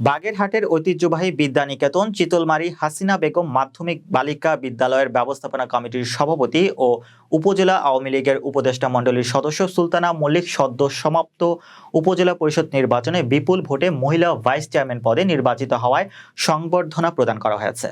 বাগেরহাটের ঐতিহ্যবাহী বিদ্যানিকেতন, চিতলমারি হাসিনা বেগম মাধ্যমিক বালিকা বিদ্যালয়ের ব্যবস্থাপনা কমিটির সভাপতি ও উপজেলা আওয়ামী লীগের উপদেষ্টা মণ্ডলীর সদস্য সুলতানা মল্লিক সদ্য সমাপ্ত উপজেলা পরিষদ নির্বাচনে বিপুল ভোটে মহিলা ভাইস চেয়ারম্যান পদে নির্বাচিত হওয়ায় সংবর্ধনা প্রদান করা হয়েছে।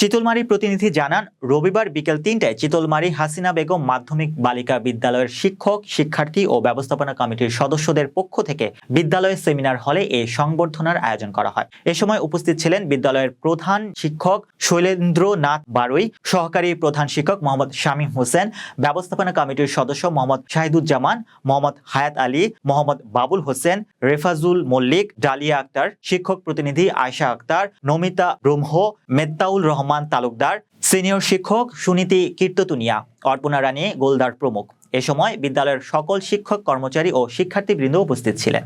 চিতলমারি প্রতিনিধি জানান, রবিবার বিকেল তিনটায় চিতলমারি হাসিনা বেগম মাধ্যমিক বালিকা বিদ্যালয়ের শিক্ষক, শিক্ষার্থী ও ব্যবস্থাপনা কমিটির সদস্যদের পক্ষ থেকে বিদ্যালয়ের সেমিনার হলে এই সংবর্ধনার আয়োজন করা হয়। এ সময় উপস্থিত ছিলেন বিদ্যালয়ের প্রধান শিক্ষক শৈলেন্দ্রনাথ বারুই, সহকারী প্রধান শিক্ষক মোহাম্মদ শামীম হোসেন, ব্যবস্থাপনা কমিটির সদস্য মোহাম্মদ শাহিদুজ্জামান, মোহাম্মদ হায়াত আলী, মোহাম্মদ বাবুল হোসেন, রেফাজুল মল্লিক, ডালিয়া আক্তার, শিক্ষক প্রতিনিধি আয়শা আক্তার, নমিতা ব্রহ্ম, মেত্তাউল রহমান তালুকদার, সিনিয়র শিক্ষক সুনীতি কীর্ততুনিয়া, অর্পণা রানী গোলদার প্রমুখ। এ সময় বিদ্যালয়ের সকল শিক্ষক, কর্মচারী ও শিক্ষার্থীবৃন্দ উপস্থিত ছিলেন।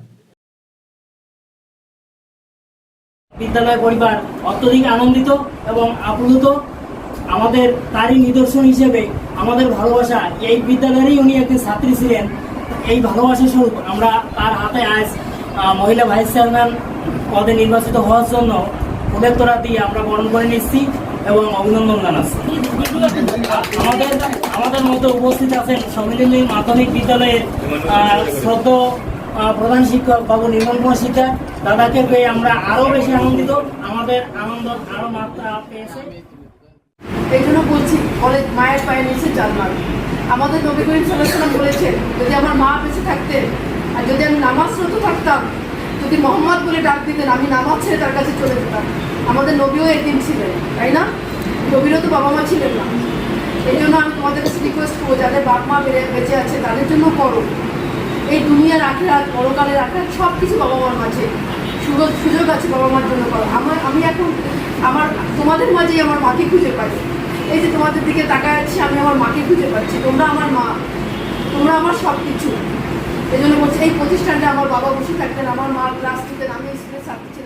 বিদ্যালয় পরিবার অত্যধিক আনন্দিত এবং আপ্লুত। আমাদের তারই নিদর্শন হিসেবে আমাদের ভালোবাসা এই বিদ্যালয়েরই উনি একজন ছাত্রী ছিলেন। এই ভালোবাসা স্বরূপ আমরা তার হাতে আজ মহিলা ভাইস চেয়ারম্যান পদে নির্বাচিত হওয়ার জন্য ফুলের তোরা দিয়ে আমরা বরণ করে নিচ্ছি। এবং অভিনন্দন জানাচ্ছি। আমাদের আমাদের মধ্যে উপস্থিত আছেন সম্মিলনী মাধ্যমিক বিদ্যালয়ের শ্রদ্ধ প্রধান শিক্ষক বাবু নির্মল কুমার শিকদার দাদাকে পেয়ে আমরা আরও বেশি আনন্দিত। আমাদের আনন্দ আরও মাত্রা পেয়েছে। এই জন্য বলছি, কলেজ মায়ের পায়ে নিচে চাল মার। আমাদের নবী করিম সাল্লাম বলেছেন, যদি আমার মা বেঁচে থাকতেন, আর যদি আমি নামাজ রত থাকতাম যদি মোহাম্মদ বলে ডাক দিতেন, আমি নামাজ ছেড়ে তার কাছে চলে যেতাম। আমাদের নবীও একদিন ছিলেন, তাই না? নবীরও তো বাবা মা ছিলেন না। এই জন্য আমি তোমাদের কাছে রিকোয়েস্ট করব, যাদের বাপ মা বেঁচে আছে, তাদের জন্য করো এই দুনিয়ার আখেরাত পরকালের আখেরাত সব কিছু বাবা মার মাঝে। সুযোগ সুযোগ আছে বাবা মার জন্য করো। আমার আমি এখন আমার তোমাদের মাঝেই আমার মাকে খুঁজে পাই। এই যে তোমাদের দিকে তাকায় আছি, আমি আমার মাকে খুঁজে পাচ্ছি। তোমরা আমার মা। তোমরা আমার সব কিছু এই জন্য বলছি, এই প্রতিষ্ঠানটা আমার বাবা বসে থাকতেন, আমার মা ক্লাস থেকে আমি স্কুলের ছাত্র